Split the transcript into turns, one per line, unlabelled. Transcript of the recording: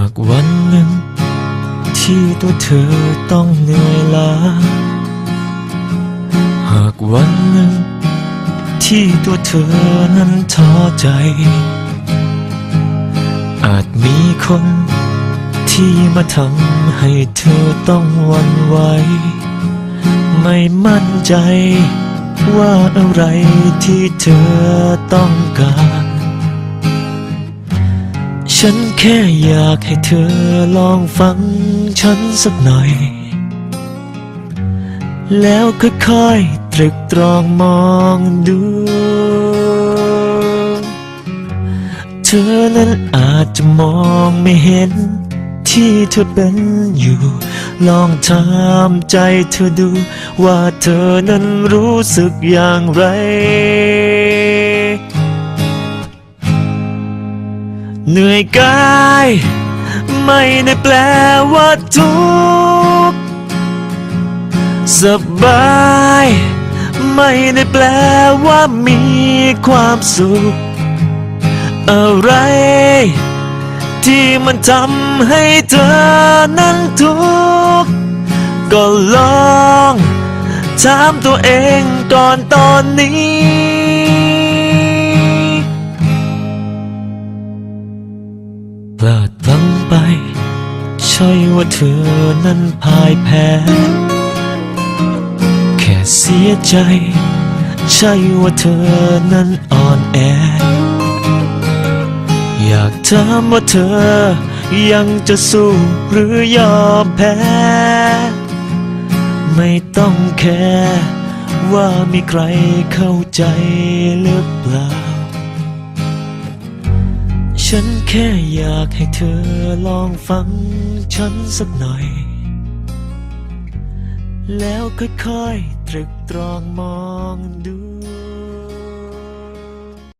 ากวันหนึ่ง ที่ตัวเธอต้องเหนื่อยล้า หากวันหนึ่ง ที่ตัวเธอนั้นท้อใจ อาจมีคนที่มาทำให้เธอต้องวันไหวไม่มั่นใจว่าอะไรที่เธอต้องการ ฉันแค่อยากให้เธอลองฟังฉันสักหน่อย แล้วค่อยๆตรึกตรองมองดู เธอนั้นอาจจะมองไม่เห็นที่เธอเป็นอยู่ ลองถามใจเธอดู ว่าเธอนั้นรู้สึกอย่างไร เหนื่อยกาย ไม่ได้แปลว่าทุกสบาย ไม่ได้แปลว่ามีความสุข อะไร ที่มันทำให้เธอนั้นทุกข์ก็ลอง ถามตัวเองก่อนตอนนี้ ลาดพลั้งไป ใช่ว่าเธอนั้นพ่ายแพ้ แค่เสียใจ ใช่ว่าเธอนั้นอ่อนแอ อยากถามว่าเธอยังจะสู้หรือยอมแพ้ ไม่ต้องแคร์ว่ามีใครเข้าใจหรือเปล่า ฉันแค่อยากให้เธอลองฟังฉันสักหน่อย แล้วค่อยๆตรึกตรองมองดู